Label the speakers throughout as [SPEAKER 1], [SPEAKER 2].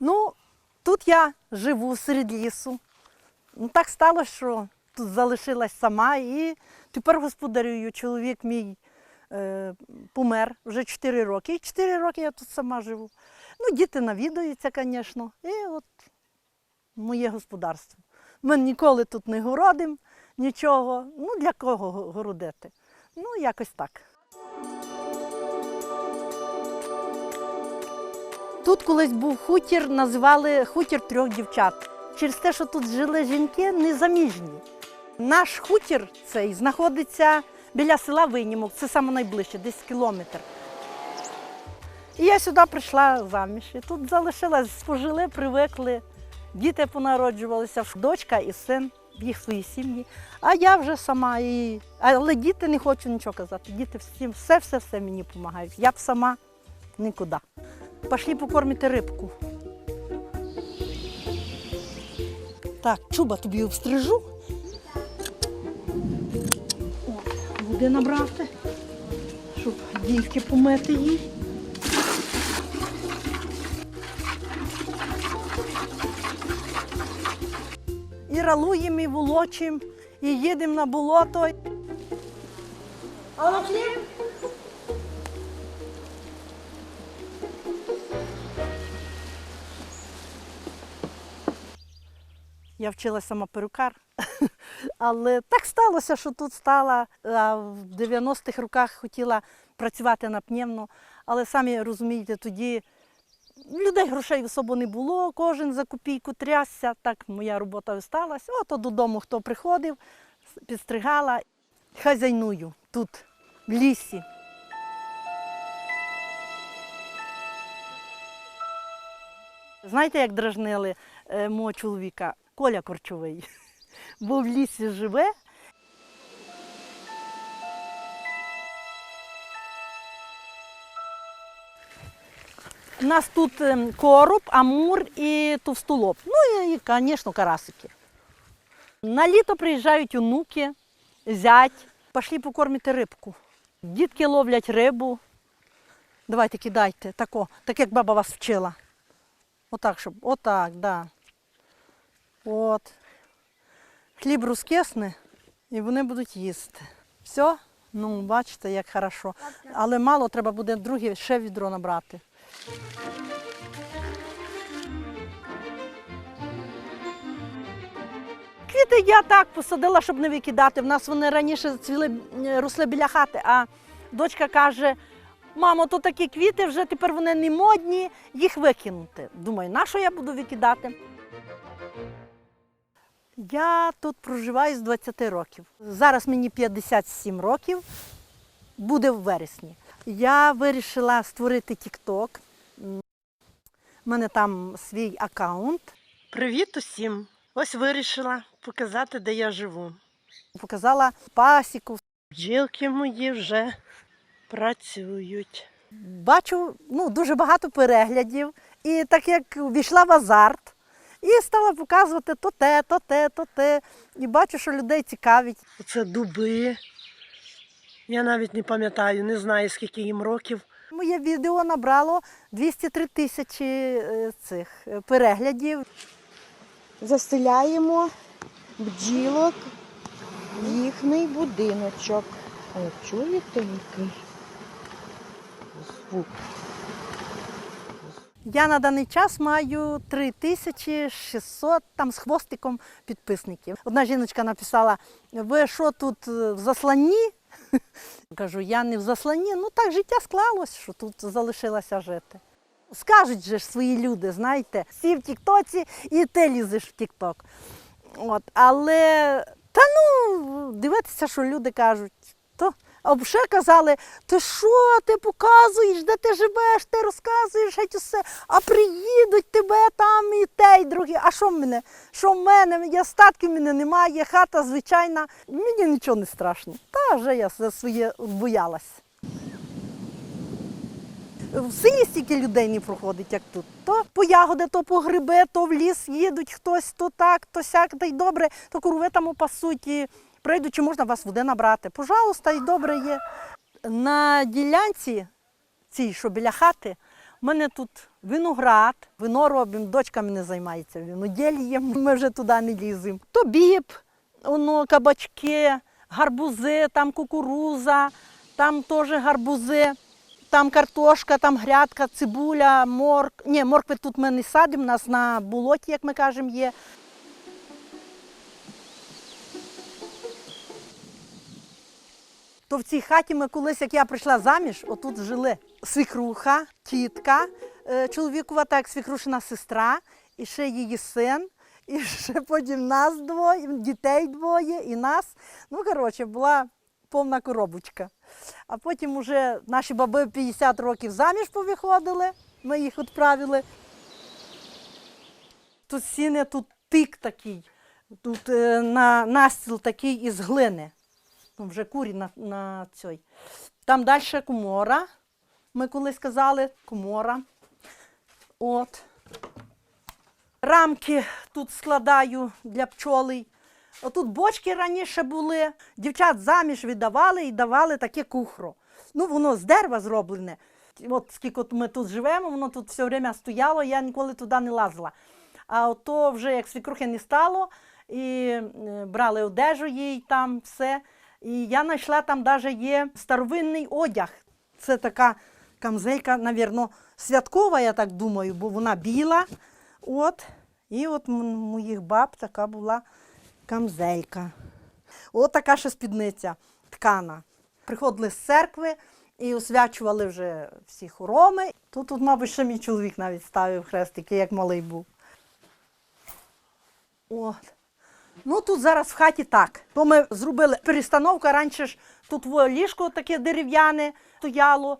[SPEAKER 1] Ну, тут я живу серед лісу. Ну, так сталося, що тут залишилась сама і тепер господарюю. Чоловік мій е, помер вже 4 роки. І 4 роки я тут сама живу. Ну, діти навідуються, звісно. І от моє господарство. Ми ніколи тут не городимо нічого. Ну, для кого городити? Ну, якось так. Тут колись був хутір, називали хутір трьох дівчат. Через те, що тут жили жінки незаміжні. Наш хутір цей знаходиться біля села Винімок, це саме найближче, десь кілометр. І я сюди прийшла заміж. І тут залишилась, спожили, привикли. Діти понароджувалися, дочка і син, в їх свої сім'ї. А я вже сама. І... Але діти не хочу нічого казати. Діти всім все-все-все мені допомагають. Я б сама нікуди. Пошли покормити рибку. Так, чуба тобі обстрижу. От, води набрати, щоб дівки помити їй. І ралуємо, і волочимо, і їдемо на болото. А Я вчилася сама перукар, але так сталося, що тут стала в 90-х роках хотіла працювати на пневну, але самі розумієте, тоді людей грошей особо не було, кожен за копійку трясся, так моя робота висталася. Ото додому хто приходив, підстригала, хазяйную тут, в лісі. Знаєте, як дражнили е, мого чоловіка? Коля Корчовий. Бо в лісі живе. У нас тут ем, короб, амур і товстолоб. Ну і, звісно, карасики. На літо приїжджають онуки, зять. Пішли покормити рибку. Дітки ловлять рибу. Давайте кидайте, тако, так як баба вас вчила. Отак, щоб. Отак, да. От. Хліб розкисне і вони будуть їсти. Все? Ну, бачите, як хорошо. Але мало треба буде друге ще відро набрати. Квіти я так посадила, щоб не викидати. В нас вони раніше цвіли, е, росли біля хати, а дочка каже: мамо, то такі квіти вже тепер вони не модні, їх викинути. Думаю, на що я буду викидати? Я тут проживаю з 20 років. Зараз мені 57 років, буде в вересні. Я вирішила створити TikTok. У мене там свій аккаунт. Привіт усім! Ось вирішила показати, де я живу. Показала пасіку. Бджілки мої вже працюють. Бачу ну, дуже багато переглядів. І так як війшла в азарт, і стала показувати то те, то те, то те. І бачу, що людей цікавить. Це дуби. Я навіть не пам'ятаю, не знаю, скільки їм років. Моє відео набрало 203 тисячі е, цих е, переглядів.
[SPEAKER 2] заселяємо бджілок в їхній будиночок. О, чуєте який звук?
[SPEAKER 1] Я на даний час маю 3600 там з хвостиком підписників. Одна жіночка написала: ви що тут е, в засланні? Кажу, я не в засланні. Ну так життя склалось, що тут залишилася жити. Скажуть же ж свої люди, знаєте, всі в Тіктоці і ти лізеш в Тікток. Але та ну, дивитися, що люди кажуть. То а ще казали, ти що ти показуєш, де ти живеш, ти розказуєш геть усе, а приїдуть тебе там і те, і друге. А що в мене? Що в мене? Я статків в мене немає, хата звичайна. Мені нічого не страшно. Та вже я за своє боялась. В селі стільки людей не проходить, як тут. То по ягоди, то по гриби, то в ліс їдуть хтось, то так, то сяк, та й добре, то корови там пасуть і прийдуть, чи можна вас води набрати. Пожалуйста, і добре є. На ділянці цій, що біля хати, в мене тут Виноград, вино робимо, дочка мене займається виноділієм, ми вже туди не ліземо. То біб, воно, кабачки, гарбузи, там кукуруза, там теж гарбузи, там картошка, там грядка, цибуля, морк. Ні, моркви тут ми не садимо, у нас на болоті, як ми кажемо, є. То в цій хаті ми колись, як я прийшла заміж, отут жили свікруха, тітка е, чоловікова, так свікрушина сестра, і ще її син, і ще потім нас двоє, дітей двоє, і нас. Ну, коротше, була повна коробочка. А потім уже наші баби 50 років заміж повиходили, ми їх відправили. Тут сіни, тут тик такий, тут е, на, настіл такий із глини. Ну, вже курі на, на цій. Там далі комора. Ми колись казали, комора. От. Рамки тут складаю для пчолей. Отут бочки раніше були. Дівчат заміж віддавали і давали таке кухро. Ну, воно з дерева зроблене. От скільки ми тут живемо, воно тут все время стояло, я ніколи туди не лазила. А ото вже як свікрухи не стало, і е, брали одежу їй там все. І я знайшла там навіть є старовинний одяг. Це така камзелька, навірно, святкова, я так думаю, бо вона біла. От. І от моїх баб така була камзелька. От така ще спідниця ткана. Приходили з церкви і освячували вже всі хороми. Тут, тут, мабуть, ще мій чоловік навіть ставив хрестики, як малий був. От. Ну тут зараз в хаті так. То ми зробили перестановку. Раніше ж тут во ліжко таке дерев'яне стояло.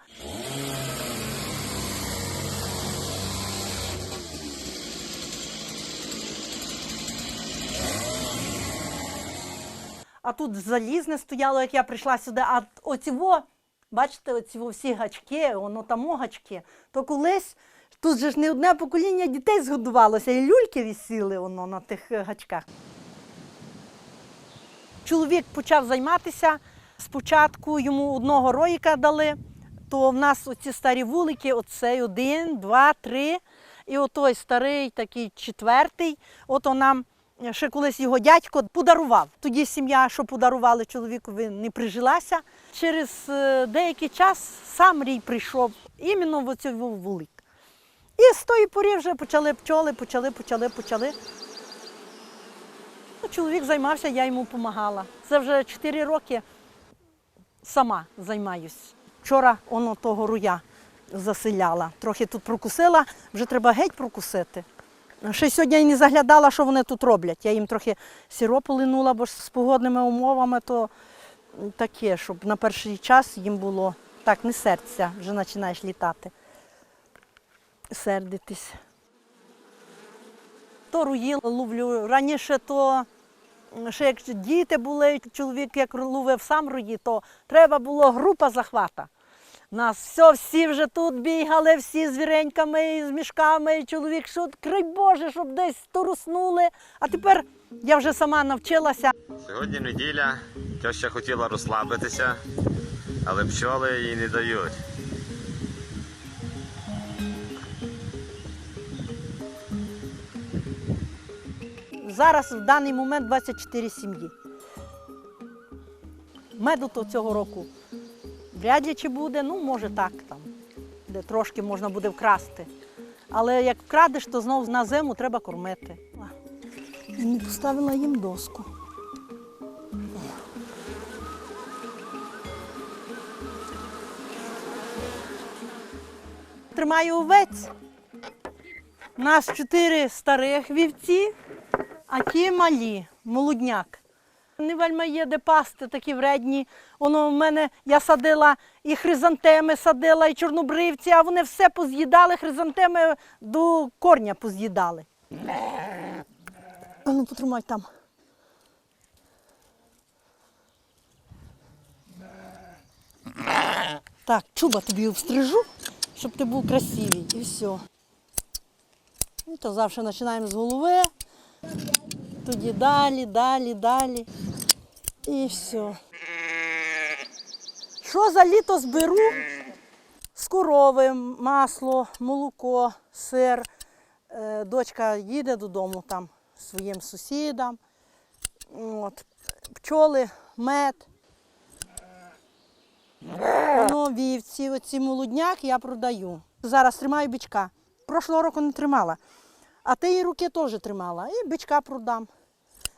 [SPEAKER 1] А тут залізне стояло, як я прийшла сюди. А оціво, бачите, оціво всі гачки, воно там гачки. То колись тут же ж не одне покоління дітей згодувалося, і люльки висіли воно на тих гачках. Чоловік почав займатися. Спочатку йому одного роїка дали, то в нас оці старі вулики, оцей один, два, три. І отой старий, такий четвертий, ото нам ще колись його дядько подарував. Тоді сім'я, що подарували чоловікові, не прижилася. Через е, деякий час сам рій прийшов іменно в оцей вулик. І з тої порі вже почали пчоли, почали, почали, почали. Чоловік займався, я йому допомагала. Це вже 4 роки сама займаюсь. Вчора воно того руя заселяла. Трохи тут прокусила, вже треба геть прокусити. Ще сьогодні я не заглядала, що вони тут роблять. Я їм трохи сиропу линула, бо ж з погодними умовами то таке, щоб на перший час їм було так, не серця, вже починаєш літати. Сердитись. То руї ловлю. Раніше то ще як діти були, чоловік як ловив сам руї, то треба було група захвата. Нас все, всі вже тут бігали, всі з віреньками, і з мішками, і чоловік, що край Боже, щоб десь туруснули. А тепер я вже сама навчилася.
[SPEAKER 3] Сьогодні неділя, теща хотіла розслабитися, але пчоли їй не дають.
[SPEAKER 1] Зараз в даний момент 24 сім'ї. Меду то цього року вряд ли чи буде, ну може так там, де трошки можна буде вкрасти. Але як вкрадеш, то знову на зиму треба кормити. Поставила їм доску. Тримаю овець. У нас чотири старих вівці, а ті малі, молодняк. Не вельми є де пасти, такі вредні. Воно в мене я садила і хризантеми садила, і чорнобривці, а вони все поз'їдали, хризантеми до корня поз'їдали. Ну потримай там. Так, чуба тобі обстрижу, щоб ти був красивий. І все. Ну, то завжди починаємо з голови, тоді далі, далі, далі. І все. Що за літо зберу? З корови, масло, молоко, сир. Е, Дочка їде додому там своїм сусідам. От. Пчоли, мед. Воно вівці, оці молодняк я продаю. Зараз тримаю бичка. Прошлого року не тримала. А тієї руки теж тримала. І бичка продам.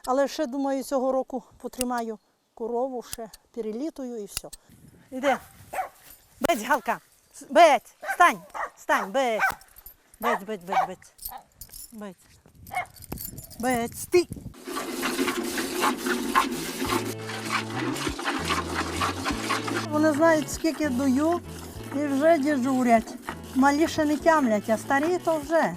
[SPEAKER 1] Але ще, думаю, цього року потримаю корову, ще перелітую і все. Іди. Бець, Галка. Бець, стань, стань, бець. Бець, бець, бець, бець. Бець. Бець, стій. Вони знають, скільки даю, і вже дежурять. Малі ще не тямлять, а старі то вже.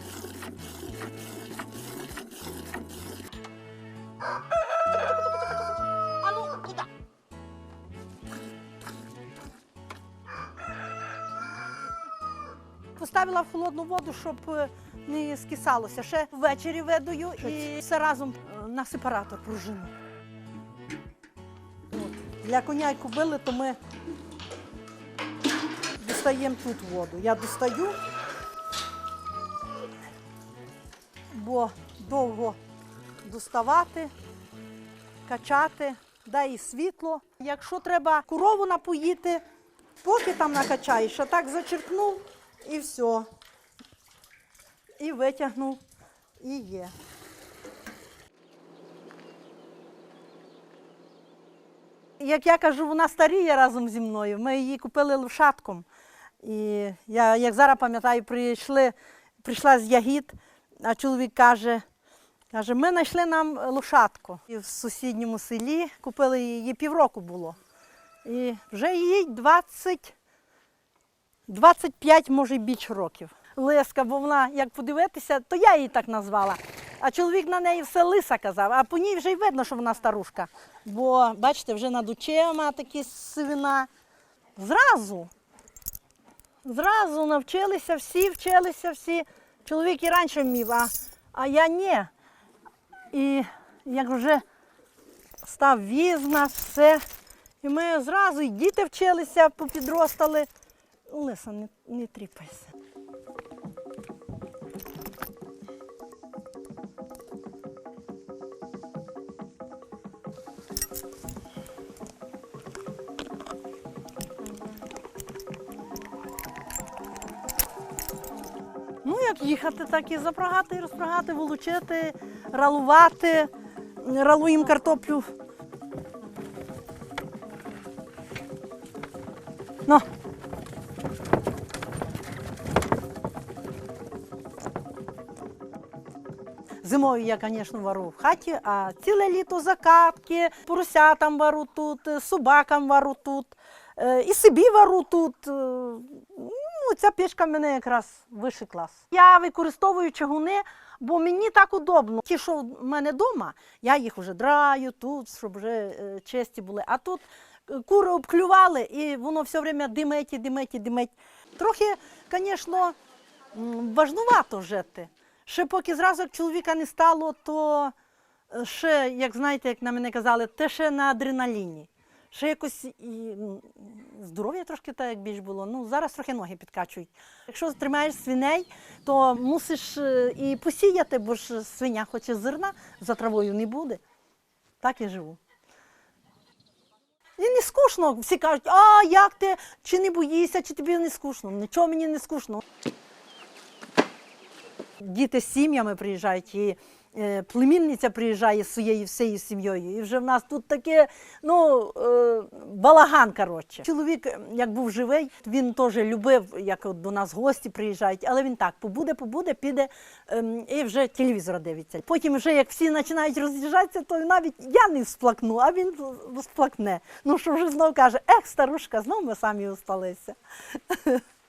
[SPEAKER 1] Холодну воду, щоб е, не скисалося. Ще ввечері видаю і все разом е, на сепаратор пружину. От. Для коня й кобили, то ми достаємо тут воду. Я достаю, бо довго доставати, качати, дай і світло. Якщо треба корову напоїти, поки там накачаєш, а так зачерпнув і все. І витягнув, і є. Як я кажу, вона старіє разом зі мною. Ми її купили лошадком. І я, як зараз пам'ятаю, прийшли, прийшла з ягід, а чоловік каже, каже, ми знайшли нам лошадку. І в сусідньому селі купили її півроку було. І вже їй 20, 25, може, більше років. Лиска, бо вона, як подивитися, то я її так назвала. А чоловік на неї все лиса казав, а по ній вже й видно, що вона старушка. Бо, бачите, вже над очима такі сивина. Зразу. Зразу навчилися всі, вчилися всі. Чоловік і раніше вмів, а, а я ні. І як вже став віз нас, все. І ми зразу і діти вчилися, попідростали. Лиса, не, не тріпайся. Як їхати, так і запрагати, і розпрагати, волочити, ралувати. Ралуємо картоплю. Ну. Зимою я, звісно, вару в хаті, а ціле літо закатки, поросятам вару тут, е, собакам вару тут, е, і собі вару тут. Ну, ця пічка в мене якраз вищий клас. Я використовую чагуни, бо мені так удобно. Ті, що в мене вдома, я їх вже драю тут, щоб вже е, чисті були. А тут е, кури обклювали, і воно все время димить, і димить, димить. Трохи, звісно, важнувато жити. Ще поки зразу чоловіка не стало, то е, ще, як знаєте, як на мене казали, те ще на адреналіні. Ще якось і здоров'я трошки так більш було. Ну, зараз трохи ноги підкачують. Якщо тримаєш свиней, то мусиш е, і посіяти, бо ж свиня хоче зерна, за травою не буде. Так і живу. І не скучно. Всі кажуть, а як ти, чи не боїшся, чи тобі не скучно. Нічого мені не скучно. Діти з сім'ями приїжджають, і племінниця приїжджає з своєю всією сім'єю. І вже в нас тут таке, ну, е, балаган, коротше. Чоловік, е, як був живий, він теж любив, як от до нас гості приїжджають, але він так побуде, побуде, піде ем, і вже телевізор дивиться. Потім, вже як всі починають роз'їжджатися, то навіть я не сплакну, а він сплакне. Ну що вже знов каже, ех, старушка, знов ми самі осталися.